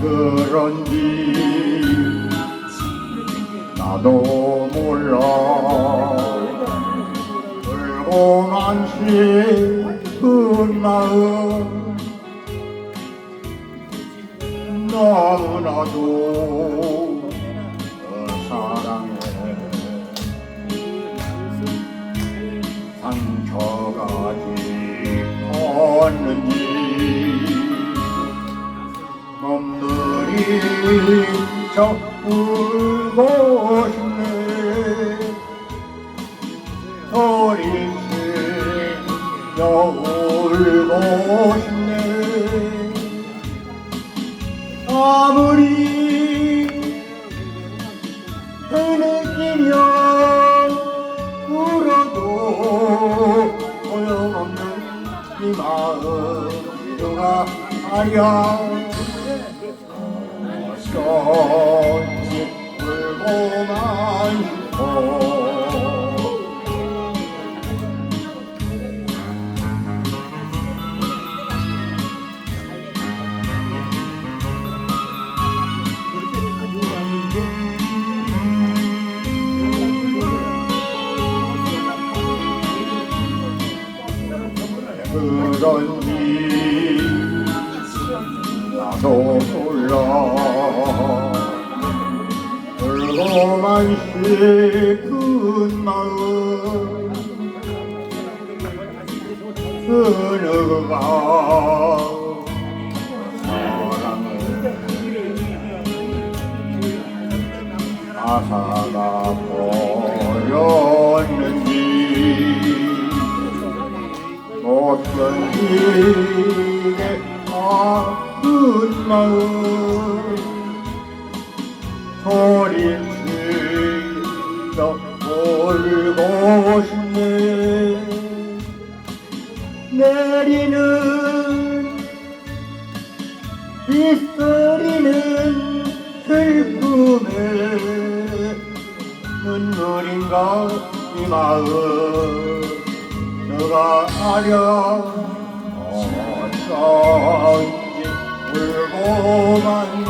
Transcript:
그런지 나도 몰라. 울고만 싶은 마음 너무나도 널 사랑해. 상처가 깊었는지 저 울고 싶네 소리치며 울고 싶네 아무리 흐느끼며 울어도 소용없는 이 마음 누가 아랴 어쩐지 울고만 싶어 그런지 나도 몰라. 울고만 싶은 마음. 그 누가 사랑을 아사가 못 견디게 아픈 마음. 소리치며 울고 싶네. 내리는 빗소리는 슬픔에 눈물인가 이 마음. 누가 아려 song, 물고만